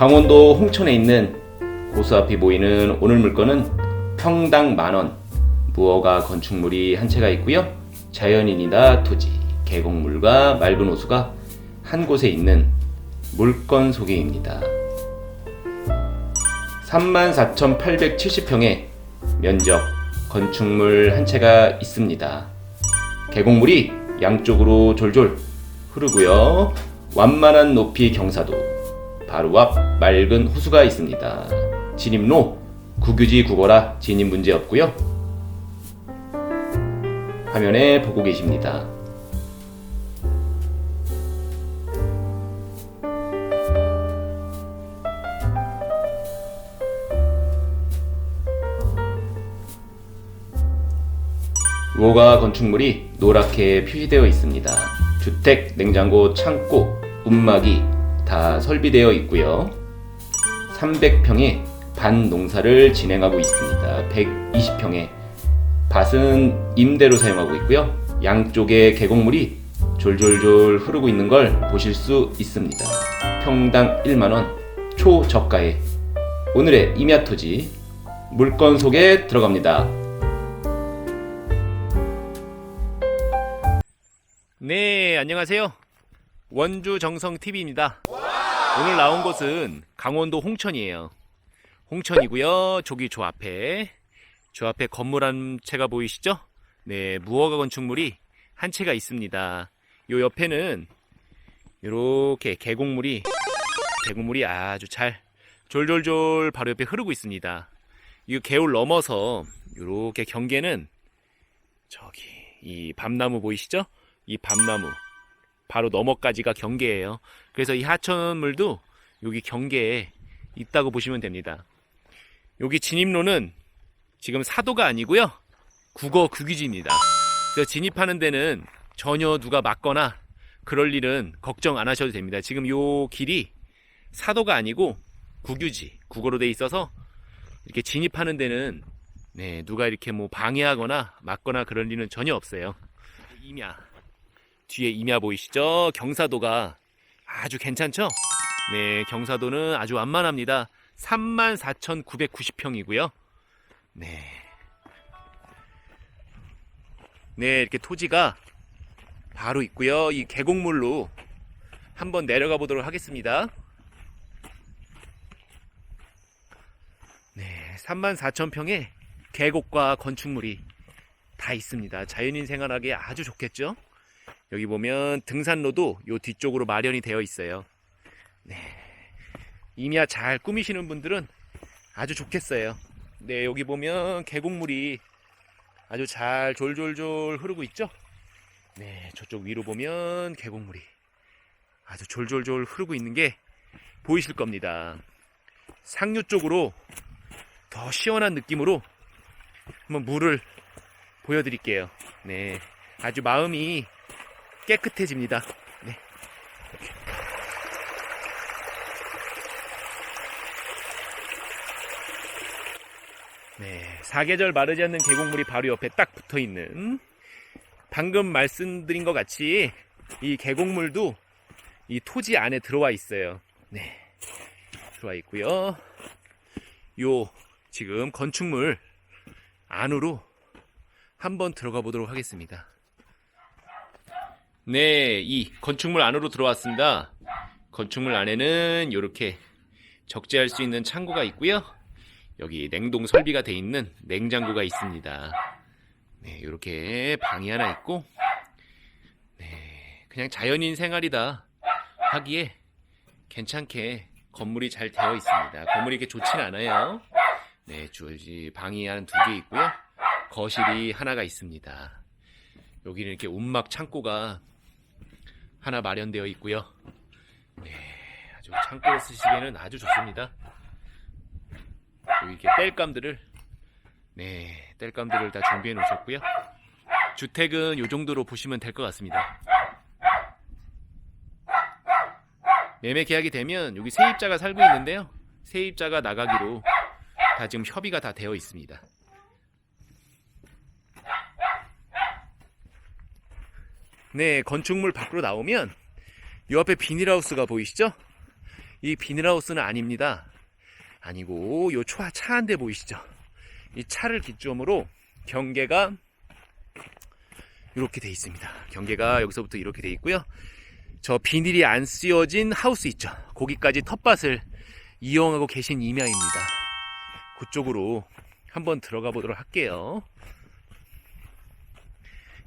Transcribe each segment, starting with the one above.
강원도 홍천에 있는 고수 앞이 보이는 오늘 물건은 평당 만원 무허가 건축물이 한 채가 있고요. 자연인이나 토지, 계곡물과 맑은 호수가 한 곳에 있는 물건 소개입니다. 34,870평의 면적 건축물 한 채가 있습니다. 계곡물이 양쪽으로 졸졸 흐르고요. 완만한 높이 경사도 바로 앞 맑은 호수가 있습니다. 진입로 국유지 국어라 진입 문제 없고요. 화면에 보고 계십니다. 무허가 건축물이 노랗게 표시되어 있습니다. 주택, 냉장고, 창고, 움막이 다 설비되어 있고요. 300평의 반 농사를 진행하고 있습니다. 120평의 밭은 임대로 사용하고 있고요. 양쪽에 계곡물이 졸졸졸 흐르고 있는 걸 보실 수 있습니다. 평당 1만원 초저가에 오늘의 임야 토지 물건 속에 들어갑니다. 네, 안녕하세요. 원주 정성 TV입니다. 오늘 나온 곳은 강원도 홍천이에요. 홍천이고요. 저기 저 앞에 저 앞에 건물 한 채가 보이시죠? 네, 무허가 건축물이 한 채가 있습니다. 요 옆에는 이렇게 계곡물이 계곡물이 아주 잘 졸졸졸 바로 옆에 흐르고 있습니다. 이 개울 넘어서 이렇게 경계는 저기 이 밤나무 보이시죠? 이 밤나무 바로 너머까지가 경계예요. 그래서 이 하천물도 여기 경계에 있다고 보시면 됩니다. 여기 진입로는 지금 사도가 아니고요. 국어 국유지입니다. 그래서 진입하는 데는 전혀 누가 막거나 그럴 일은 걱정 안 하셔도 됩니다. 지금 요 길이 사도가 아니고 국유지, 국어로 돼 있어서 이렇게 진입하는 데는 네, 누가 이렇게 뭐 방해하거나 막거나 그럴 일은 전혀 없어요. 임야. 뒤에 임야 보이시죠? 경사도가 아주 괜찮죠? 네, 경사도는 아주 완만합니다. 34,990평이고요. 네. 네, 이렇게 토지가 바로 있고요. 이 계곡물로 한번 내려가 보도록 하겠습니다. 네, 34,000평의 계곡과 건축물이 다 있습니다. 자연인 생활하기에 아주 좋겠죠? 여기 보면 등산로도 요 뒤쪽으로 마련이 되어 있어요. 네. 임야 잘 꾸미시는 분들은 아주 좋겠어요. 네, 여기 보면 계곡물이 아주 잘 졸졸졸 흐르고 있죠? 네, 저쪽 위로 보면 계곡물이 아주 졸졸졸 흐르고 있는 게 보이실 겁니다. 상류 쪽으로 더 시원한 느낌으로 한번 물을 보여드릴게요. 네, 아주 마음이 깨끗해집니다. 네. 네, 사계절 마르지 않는 계곡물이 바로 옆에 딱 붙어 있는 방금 말씀드린 것 같이 이 계곡물도 이 토지 안에 들어와 있어요. 네. 들어와 있고요. 요 지금 건축물 안으로 한번 들어가 보도록 하겠습니다. 네, 이 건축물 안으로 들어왔습니다. 건축물 안에는 이렇게 적재할 수 있는 창고가 있고요. 여기 냉동 설비가 돼 있는 냉장고가 있습니다. 네, 이렇게 방이 하나 있고, 네, 그냥 자연인 생활이다 하기에 괜찮게 건물이 잘 되어 있습니다. 건물이 이렇게 좋진 않아요. 네, 주지 방이 한 두 개 있고요. 거실이 하나가 있습니다. 여기는 이렇게 움막 창고가 하나 마련되어 있고요. 네, 아주 창고에 쓰시기에는 아주 좋습니다. 이렇게 땔감들을 네, 땔감들을 다 준비해 놓으셨고요. 주택은 이 정도로 보시면 될 것 같습니다. 매매 계약이 되면 여기 세입자가 살고 있는데요. 세입자가 나가기로 다 지금 협의가 다 되어 있습니다. 네, 건축물 밖으로 나오면 이 앞에 비닐하우스가 보이시죠? 이 비닐하우스는 아닙니다. 아니고 요 차 한 대 보이시죠? 이 차를 기점으로 경계가 이렇게 돼 있습니다. 경계가 여기서부터 이렇게 돼 있고요. 저 비닐이 안 씌워진 하우스 있죠. 거기까지 텃밭을 이용하고 계신 임야입니다. 그쪽으로 한번 들어가 보도록 할게요.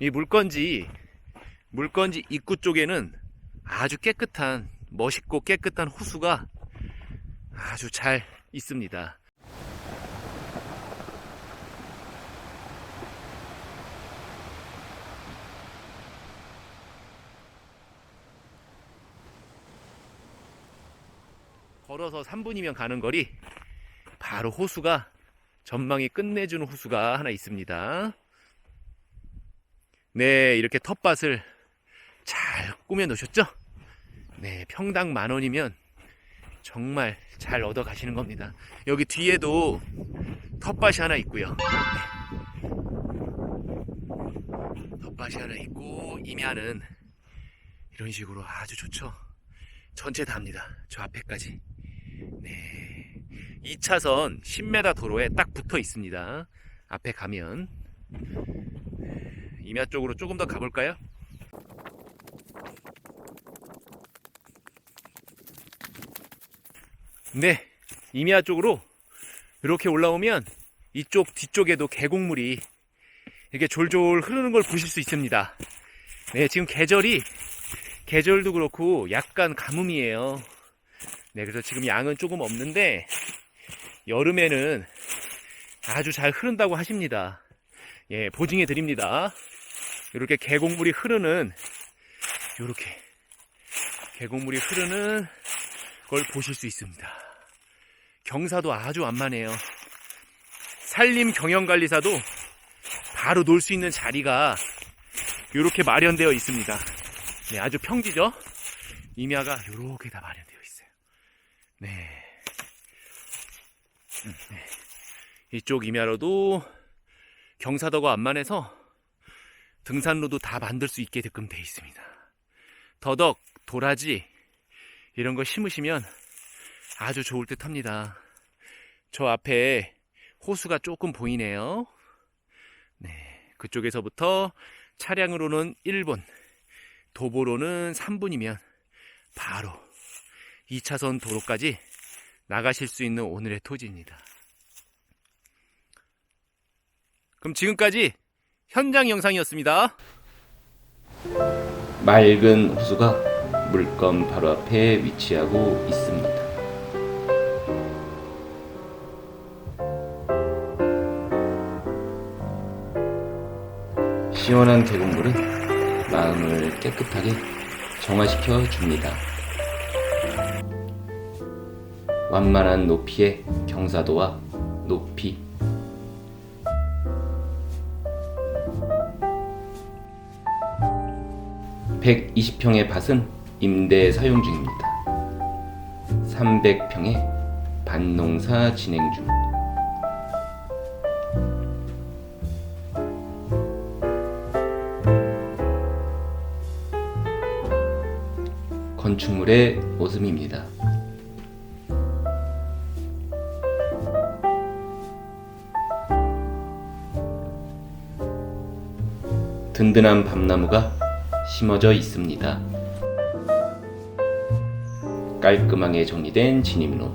이 물건지 물건지 입구 쪽에는 아주 깨끗한 멋있고 깨끗한 호수가 아주 잘 있습니다. 걸어서 3분이면 가는 거리 바로 호수가 전망이 끝내주는 호수가 하나 있습니다. 네, 이렇게 텃밭을 잘 꾸며 놓으셨죠? 네, 평당 만 원이면 정말 잘 얻어 가시는 겁니다. 여기 뒤에도 텃밭이 하나 있고요. 네. 텃밭이 하나 있고 임야는 이런 식으로 아주 좋죠. 전체 다입니다. 저 앞에까지. 네. 2차선 10m 도로에 딱 붙어 있습니다. 앞에 가면 임야 쪽으로 조금 더 가볼까요? 네, 임야 쪽으로 이렇게 올라오면 이쪽 뒤쪽에도 계곡물이 이렇게 졸졸 흐르는 걸 보실 수 있습니다. 네, 지금 계절이 계절도 그렇고 약간 가뭄이에요. 네, 그래서 지금 양은 조금 없는데 여름에는 아주 잘 흐른다고 하십니다. 예, 보증해 드립니다. 이렇게 계곡물이 흐르는 이렇게 계곡물이 흐르는 걸 보실 수 있습니다. 경사도 아주 완만해요. 산림 경영관리사도 바로 놀 수 있는 자리가 이렇게 마련되어 있습니다. 네, 아주 평지죠? 임야가 이렇게 다 마련되어 있어요. 네. 음, 네. 이쪽 임야로도 경사도가 완만해서 등산로도 다 만들 수 있게 되끔 돼 있습니다. 더덕, 도라지 이런 거 심으시면 아주 좋을 듯 합니다. 저 앞에 호수가 조금 보이네요. 네, 그쪽에서부터 차량으로는 1분, 도보로는 3분이면 바로 2차선 도로까지 나가실 수 있는 오늘의 토지입니다. 그럼 지금까지 현장 영상이었습니다. 맑은 호수가 물건 바로 앞에 위치하고 있습니다. 시원한 계곡물은 마음을 깨끗하게 정화시켜 줍니다. 완만한 높이의 경사도와 높이 (120평의) 밭은 임대 사용 중입니다. (300평의) 밭농사 진행 중 건축물의 모습입니다. 든든한 밤나무가 심어져 있습니다. 깔끔하게 정리된 진입로.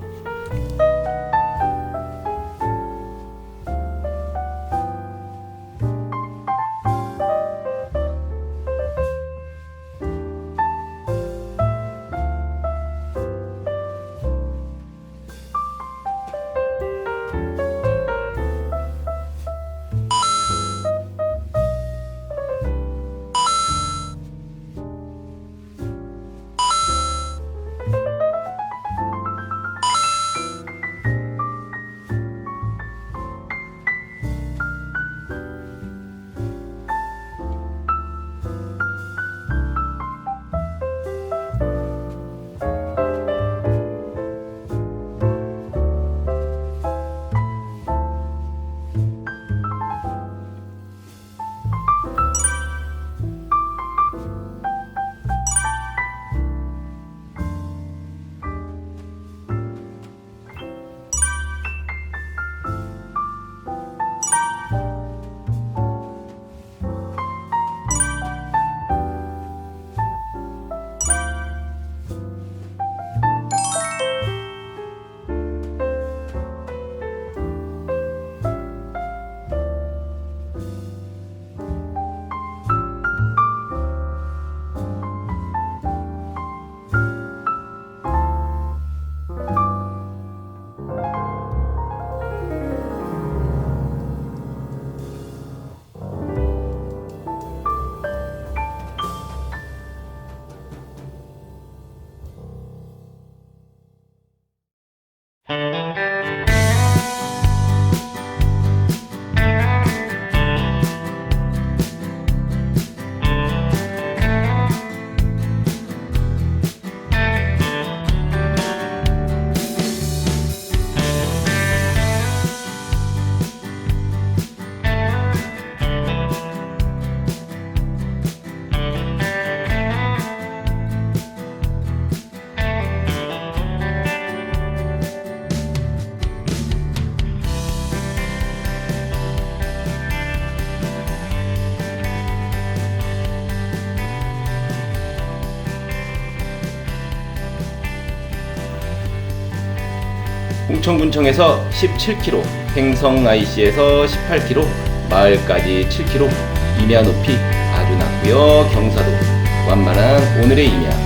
홍천군청에서 17km, 행성 IC에서 18km, 마을까지 7km, 임야 높이 아주 낮고요. 경사도 완만한 오늘의 임야